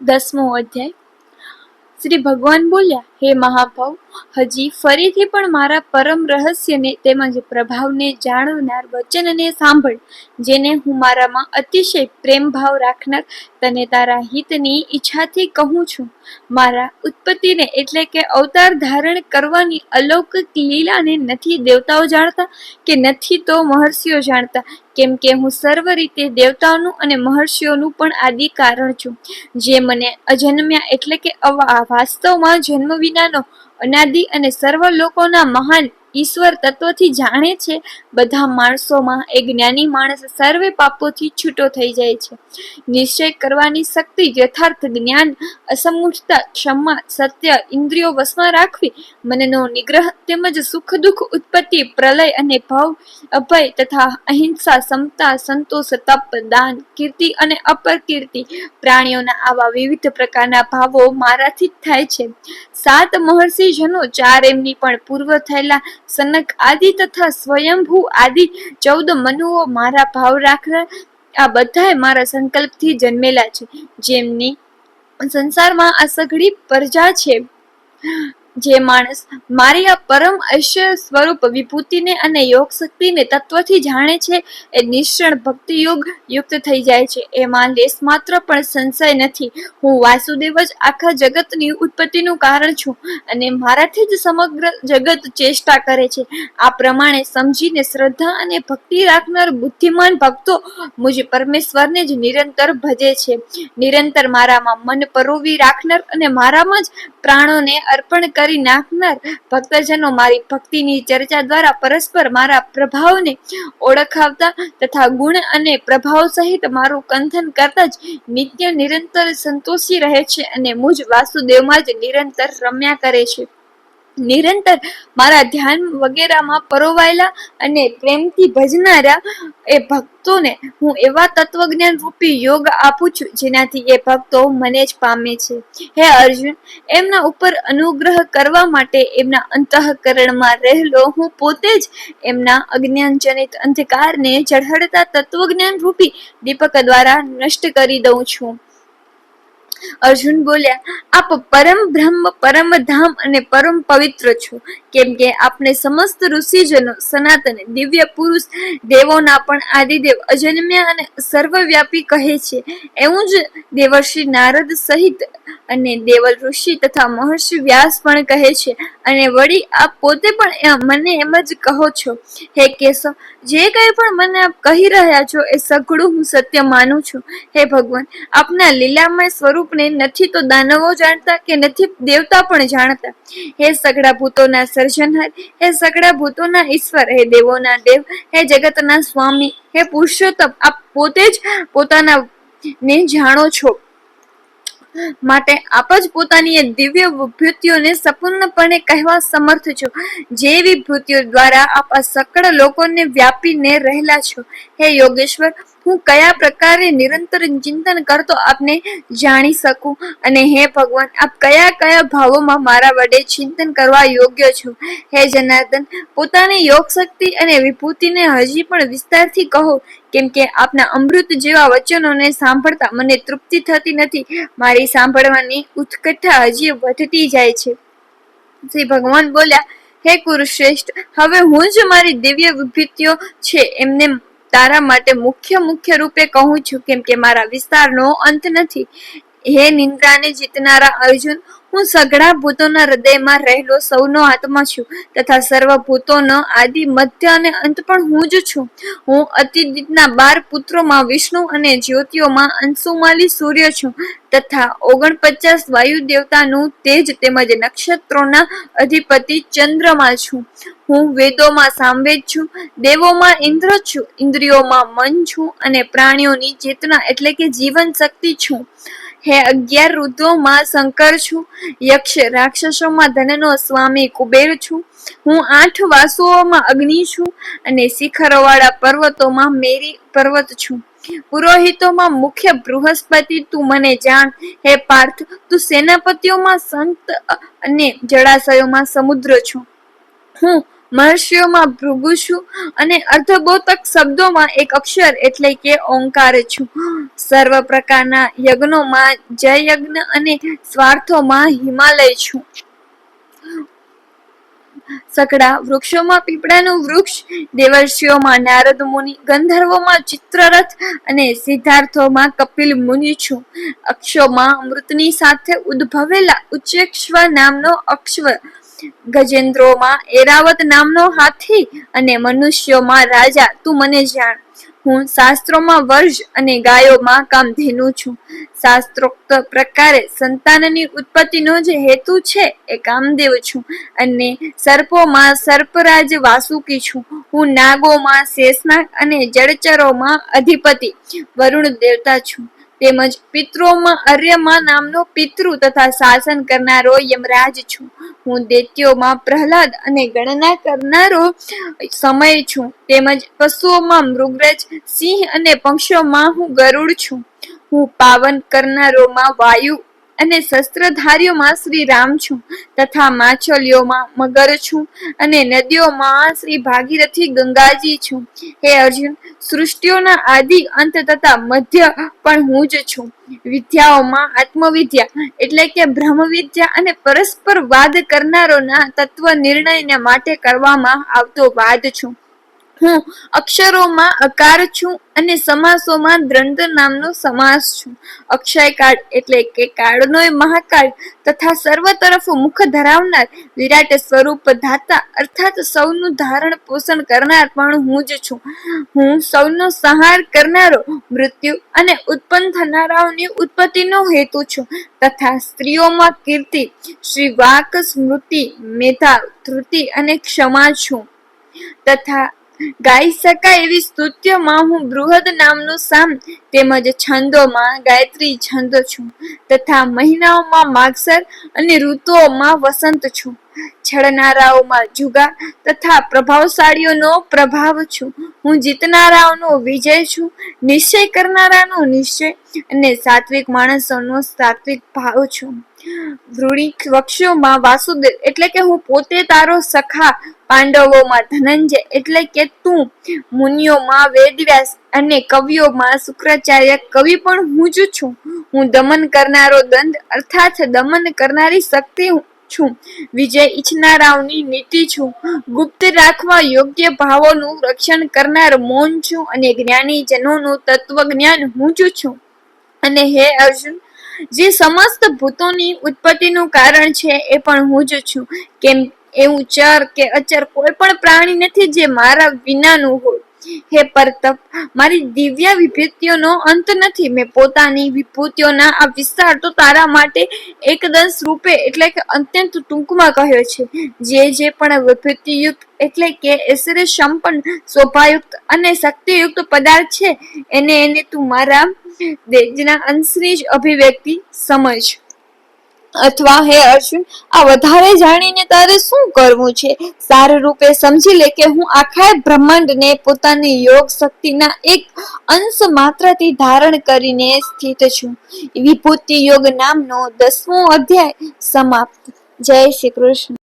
દસમો અધ્યાય. શ્રી ભગવાન બોલ્યા, હે મહાભાવ હજી ફરીથી પણ મારા પરમ રહસ્યને તેમજ પ્રભાવને જાણનાર વચનને સાંભળ, જેને હું મારામાં અતિશય પ્રેમ ભાવ રાખનાર તને તારા હિતની ઈચ્છાથી કહું છું. મારા ઉત્પત્તિને એટલે કે અવતાર ધારણ કરવાની અલૌકિક લીલાને નથી દેવતાઓ જાણતા કે નથી તો મહર્ષિઓ જાણતા. કેમ કે હું સર્વ રીતે દેવતાઓનું અને મહર્ષિઓનું પણ આદિ કારણ છું. જે મને અજન્મ્યા એટલે કે વાસ્તવમાં જન્મ વિનાનો અનાદિ અને સર્વ લોકોના મહાન ઈશ્વર તત્વથી જાણે છે, બધા માણસોમાં એ જ્ઞાની માણસ સર્વે પાપોથી છૂટો થઈ જાય છે. નિશ્ચય કરવાની શક્તિ, યથાર્થ જ્ઞાન અસમુખતા ક્ષમા, સત્ય, ઇન્દ્રિયો વશમાં રાખવી, મનનો નિગ્રહ તેમજ સુખ દુઃખ ઉત્પત્તિ, પ્રલય અને ભાવ, અભય તથા અહિંસા, સમતા, સંતોષ, તપ, દાન, કીર્તિ અને અપરકીર્તિ પ્રાણીઓના આવા વિવિધ પ્રકારના ભાવો મારાથી જ થાય છે. સાત મહર્ષિ જનો ચાર એમની પણ પૂર્વ થયેલા સનક આદિ તથા સ્વયંભૂ આદિ ચૌદ મનુઓ મારા ભાવ રાખનાર, આ બધાએ મારા સંકલ્પથી જન્મેલા છે. જેમની સંસારમાં આ સઘળી પ્રજા છે. જે માણસ મારી આ પરમ ઐશ્વર્ય સ્વરૂપ વિભૂતિને અને યોગ શક્તિને તત્વથી જાણે છે, એ નિશ્ચળ ભક્તિ યોગ યુક્ત થઈ જાય છે. એમાં લેસ માત્ર પણ સંશય નથી. હું વાસુદેવ જ આખા જગતની ઉત્પત્તિનું કારણ છું અને મારાથી જ સમગ્ર જગત ચેષ્ટા કરે છે. આ પ્રમાણે સમજીને શ્રદ્ધા અને ભક્તિ રાખનાર બુદ્ધિમાન ભક્તો મુજ પરમેશ્વરને જ નિરંતર ભજે છે. નિરંતર મારામાં મન પરોવી રાખનાર અને મારામાં જ પ્રાણોને અર્પણ કરી નાખનાર ભક્તજનો મારી ભક્તિની ચર્ચા દ્વારા પરસ્પર મારા પ્રભાવને ઓળખાવતા તથા ગુણ અને પ્રભાવ સહિત મારું કંથન કરતા જ નિત્ય નિરંતર સંતોષી રહે છે અને મુજ વાસુદેવમાં જ નિરંતર રમ્યા કરે છે. નિરંતર મારા ધ્યાન વગેરેમાં પરોવાયેલા અને પ્રેમથી ભજનારા એ ભક્તોને હું એવા તત્વજ્ઞાન રૂપી યોગ આપું છું, જેનાથી એ ભક્તો મને જ પામે છે. હે અર્જુન, એમના ઉપર અનુગ્રહ કરવા માટે એમના અંતઃકરણમાં રહેલો હું પોતે જ એમના અજ્ઞાનજનિત અંધકારને ઝળહળતા તત્વજ્ઞાન રૂપી દીપક દ્વારા નષ્ટ કરી દઉં છું. અર્જુન બોલ્યા, આપ પરમ બ્રહ્મ, પરમ ધામ અને પરમ પવિત્ર છો. કેમ કે આપને સમસ્ત ઋષિજનો, સનાતન, દિવ્ય પુરુષ, દેવોના પણ આદિદેવ, અજન્મ્ય અને સર્વવ્યાપી કહે છે. એવું જ દેવર્ષિ નારદ સહિત અને દેવલ ઋષિ તથા મહર્ષિ વ્યાસ પણ કહે છે. અને વળી આપ પોતે પણ મને એમ જ કહો છો. હે કેશવ, જે કંઈ પણ મને આપ કહી રહ્યા છો એ સઘળું હું સત્ય માનું છું. હે ભગવાન, આપના લીલામય સ્વરૂપને નથી તો દાનવો જાણતા કે નથી દેવતા પણ જાણતા? હે સઘળા ભૂતોના સર્જનહાર, હે સઘળા ભૂતોના ઈશ્વર, હે દેવોના દેવ, હે જગતના સ્વામી, હે પુરુષોત્તમ, આપ પોતે જ પોતાના ને જાણો છો. માટે આપ જ પોતાની એ દિવ્ય વિભૂતિઓને સંપૂર્ણપણે કહેવા સમર્થ છો. જે વિભૂતિઓ દ્વારા આપ આ સકળ લોકોને વ્યાપીને રહેલા છો. હે યોગેશ્વર હું કયા પ્રકારે નિરંતર ચિંતન કરતો આપને જાણી શકું? અને હે ભગવાન, આપ કયા કયા ભાવોમાં મારા વડે ચિંતન કરવા યોગ્ય છો? હે જનાર્દન, પોતાની યોગ શક્તિ અને વિભૂતિને હજી પણ વિસ્તારથી કહો, કેમ કે આપના અમૃત જેવા વચનોને સાંભળતા મને તૃપ્તિ થતી નથી. મારી સાંભળવાની ઉત્કંઠા હજી વધતી જાય છે. શ્રી ભગવાન બોલ્યા, હે કુરુશ્રેષ્ઠ, હવે હું જ મારી દિવ્ય વિભૂતિઓ છે, એમને તારા માટે મુખ્ય મુખ્ય રૂપે કહું છું કેમ કે મારા વિસ્તારનો અંત નથી. હે નિંદ્રાને જીતનારા અર્જુન, હું સઘળા ભૂતોના હૃદયમાં રહેલો સૌનો આત્મા છું તથા સર્વ ભૂતોનો આદિ, મધ્ય અને અંત પણ હું જ છું. હું અતિદિતના બાર પુત્રોમાં વિષ્ણુ અને જ્યોતિઓમાં અંશુમાલી સૂર્ય છું તથા ઓગણપચાસ વાયુ દેવતાનું તેજ તેમજ નક્ષત્રોના અધિપતિ ચંદ્રમાં છું. હું વેદોમાં સામવેદ છું, દેવોમાં ઇન્દ્ર છું, ઇન્દ્રિયોમાં મન છું અને પ્રાણીઓની ચેતના એટલે કે જીવન શક્તિ છું. હે અગિયાર રુદ્રોમાં શંકર છું, યક્ષ રાક્ષસોમાં ધનનો સ્વામી કુબેર છું. હું આઠ વાસુઓમાં અગ્નિ છું અને શિખરોવાળા પર્વતોમાં મેરી પર્વત છું. પુરોહિતોમાં મુખ્ય બૃહસ્પતિ તું મને જાણ. હે પાર્થ, તું સેનાપતિઓમાં સંત અને જળાશયોમાં સમુદ્ર છું. હું મહર્ષિઓમાં ભૃગુ છું અને અર્ધબોધક શબ્દોમાં એક અક્ષર એટલે કે ઓંકાર છું સર્વ પ્રકારના યજ્ઞોમાં જય યજ્ઞ અને સ્વાર્થોમાં હિમાલય છું સકડા વૃક્ષોમાં પીપળાનું વૃક્ષ, દેવર્ષિઓમાં નારદ મુનિ, ગંધર્વોમાં ચિત્રરથ અને સિદ્ધાર્થોમાં કપિલ મુનિ છું અક્ષોમાં અમૃતની સાથે ઉદ્ભવેલા ઉચ્ચેક્ષ નામનો અક્ષવ ગજેન્દ્રોમાં એરાવત નામનો હાથી અને મનુષ્યોમાં રાજા, તું મને જાણ. હું શાસ્ત્રોમાં વર્ષ અને ગાયોમાં કામધેનુ છું. શાસ્ત્રોક્ત પ્રકારે સંતાનની ઉત્પત્તિનો જે હેતુ છે એ કામદેવ છું અને સર્પોમાં સર્પરાજ વાસુકી છું. હું નાગોમાં શેષનાગ અને જળચરોમાં અધિપતિ, વરુણ દેવતા છું. તેમજ પિતૃઓમાં અર્યમા નામનો પિતૃ તથા શાસન કરનારો યમરાજ છું. હું દૈત્યોમાં પ્રહલાદ અને ગણના કરનારો સમય છું. તેમજ પશુઓમાં મૃગરજ, સિંહ અને પક્ષીઓમાં હું ગરુડ છું. હું પાવન કરનારોમાં વાયુ અને શસ્ત્રધારીઓમાં શ્રી રામ છું તથા માછલીઓમાં મગર છું અને નદીઓમાં શ્રી ભાગીરથી ગંગાજી છું. હે અર્જુન, સૃષ્ટિઓના આદિ અંત તથા મધ્ય પણ હું જ છું. વિદ્યાઓમાં આત્મવિદ્યા એટલે કે બ્રહ્મવિદ્યા અને પરસ્પર વાદ કરનારોના તત્વ નિર્ણયને માટે કરવામાં આવતો વાદ છું. હું અક્ષરોમાં અકાર છું અને સમાસોમાં દ્રંદ નામનો સમાસ છું. અક્ષય કાળ એટલે કે કાળનોય મહાકાળ તથા સર્વ તરફ મુખ ધરાવનાર વિરાટ સ્વરૂપ ધાતા અર્થાત સૌનું ધારણ પોષણ કરનાર પણ હું જ છું. હું સૌનો સંહાર કરનારો, મૃત્યુ અને ઉત્પન્ન થનારાઓની ઉત્પત્તિનો હેતુ છું. તથા સ્ત્રીઓમાં કીર્તિ, શ્રી વાક સ્મૃતિ મેધા, ધૃતિ અને ક્ષમા છું. તથા ગાઈ શકાય એવી સ્તુત્યમાં હું બૃહદ નામનું સામ તેમજ છંદોમાં ગાયત્રી છંદ છું તથા મહિનાઓમાં માગસર અને ઋતુઓમાં વસંત છું. છળનારાઓમાં જુગા તથા પ્રભાવશાળીઓનો પ્રભાવ છું. હું જીતનારાઓનો વિજય છું. નિશ્ચય કરનારાનો નિશ્ચય અને સાત્વિક માણસોનો સાત્વિક ભાવ છું. વૃણી વક્ષોમાં વાસુદેવ એટલે કે હું પોતે તારો સખા પાંડવોમાં ધનંજય એટલે કે તું મુનિઓમાં વેદવ્યાસ અને કવિઓમાં શુક્રાચાર્ય કવિ પણ હું જ છું. હું દમન કરનારો દંડ અર્થાત દમન કરનારી શક્તિ છું. વિજય ઈચ્છનારાઓની નીતિ છું. ગુપ્ત રાખવા યોગ્ય ભાવોનું રક્ષણ કરનાર મૌન છું અને જ્ઞાની જનોનું તત્વજ્ઞાન હું જ છું. અને હે અર્જુન જે સમસ્ત ભૂતોની ઉત્પત્તિનું કારણ છે એ પણ હું જ છું. કેમ? એવું ચર કે અચર કોઈ પણ પ્રાણી નથી જે મારા વિનાનું હોય. હે પરતપ, મારી દિવ્ય વિભૂતિઓનો અંત નથી. મેં પોતાની વિભૂતિઓના આ વિસ્તાર તો તારા માટે એકદંશ રૂપે એટલે કે અત્યંત ટૂંકમાં કહ્યો છે. જે જે પણ વિભૂતિયુક્ત એટલે કે ઐશ્વર્ય સંપન્ન, શોભાયુક્ત અને શક્તિયુક્ત પદાર્થ છે, એને એને તું મારા દેજના અંશની જ અભિવ્યક્તિ સમજ. અથવા હે અર્જુન, આ વધારે જાણીને તારે શું કરવું છે? સાર રૂપે સમજી લે કે હું આખા બ્રહ્માંડને પોતાની યોગ શક્તિના એક અંશ માત્રથી ધારણ કરીને સ્થિત છું. વિભૂતિ યોગ નામનો દસમો અધ્યાય સમાપ્ત. જય શ્રી કૃષ્ણ.